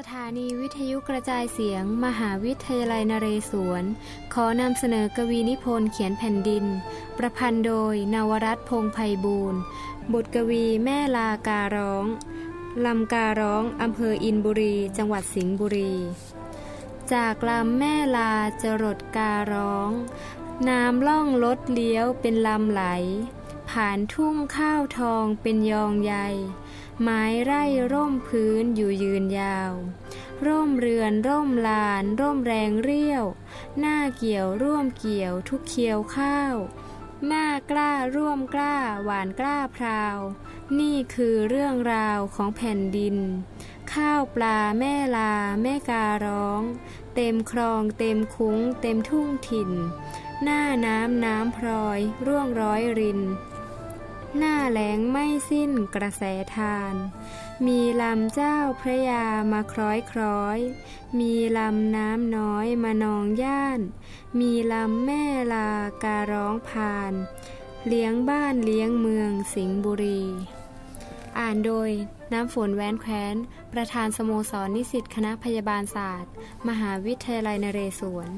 สถานีวิทยุกระจายเสียง มหาวิทยาลัยนเรศวร ขอนำเสนอกวีนิพนธ์เขียนแผ่นดิน ประพันธ์โดย นวรัตน์พงไพบูรณ์ บทกวีแม่ลาการ้อง ลำการ้องอำเภออินบุรี จังหวัดสิงห์บุรี จากลำแม่ลาจรดการ้อง น้ำล่องลดเลี้ยวเป็นลำไหล ผ่านทุ่งข้าวทองเป็นยองใย ไม้ไร่ร่มพื้นอยู่ยืนยาว ร่มเรือนร่มลาน ร่มแรงเรี่ยว หน้าเกี่ยวร่วมเกี่ยวทุกเคียวข้าว หน้ากล้าร่วมกล้า หวานกล้าพราว นี่คือเรื่องราวของแผ่นดิน ข้าวปลาแม่ลาแม่การ้อง เต็มคลองเต็มคุ้ง เต็มทุ่งถิ่น หน้าน้ำน้ำพลอย ร่วงร้อยริน หน้าแหลงไม่สิ้นกระแสทาน มีลำเจ้าพระยามาคล้อยคล้อย มีลำน้ำน้อยมานองย่าน มีลำแม่ลาการ้องพาน เลี้ยงบ้านเลี้ยงเมืองสิงห์บุรี อ่านโดยน้ำฝนแว้นแคว้น ประธานสโมสรนิสิตคณะพยาบาลศาสตร์ มหาวิทยาลัยนเรศวร